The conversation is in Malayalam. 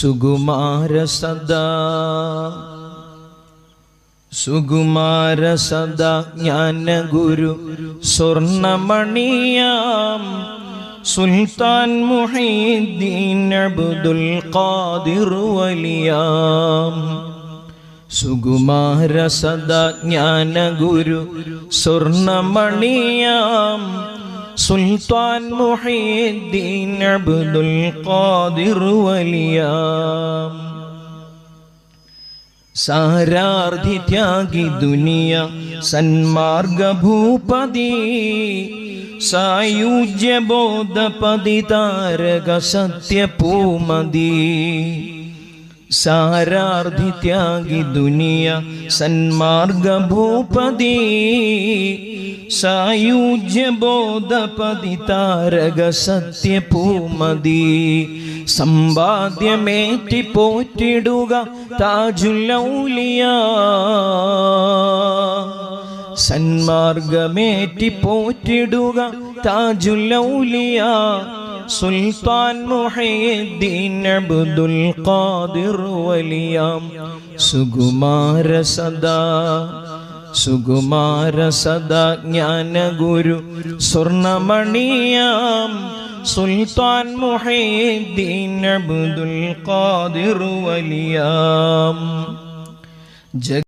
സുകുമാര സദാ. സുകുമാര സദാ ജ്ഞാന ഗുരു സ്വർണമണിയാം. സുൽത്താൻ മുഹീദ്ദീൻ അബ്ദുൽ ഖാദിർ വലിയാം. സുകുമാര സദാ ജ്ഞാന ഗുരു സ്വർണമണിയാം. സുൽത്താൻ മുഹീദ്ദീൻ അബ്ദുൽ ഖാദിർ വലിയാം. സാരാർദ്ധി ത്യാഗി ദുനിയ സന്മാർഗ ഭൂപതി സായുജ്യ ബോധപതി താരക സത്യപൂമതി സാരാർദ്ധി ത്യാഗി ദുനിയ സന്മാർഗ ഭൂപതി സായുജ്യ ബോധപതി താരക സത്യപൂമതി സമ്പാദ്യമേറ്റി പോറ്റിടുക താജുലൗലിയ. സന്മാർഗമേറ്റി പോറ്റിടുക താജുലൗലിയ സുൽത്താൻ മുഹയ്യദ്ദീൻ അബ്ദുൽ ഖാദിർ വലിയാം സുകുമാര സദാ സുകുമാര സദാ ജ്ഞാന ഗുരു സ്വർണമണിയാം സുൽത്താൻ മുഹയ്യദ്ദീൻ അബ്ദുൽ ഖാദിർ വലിയാം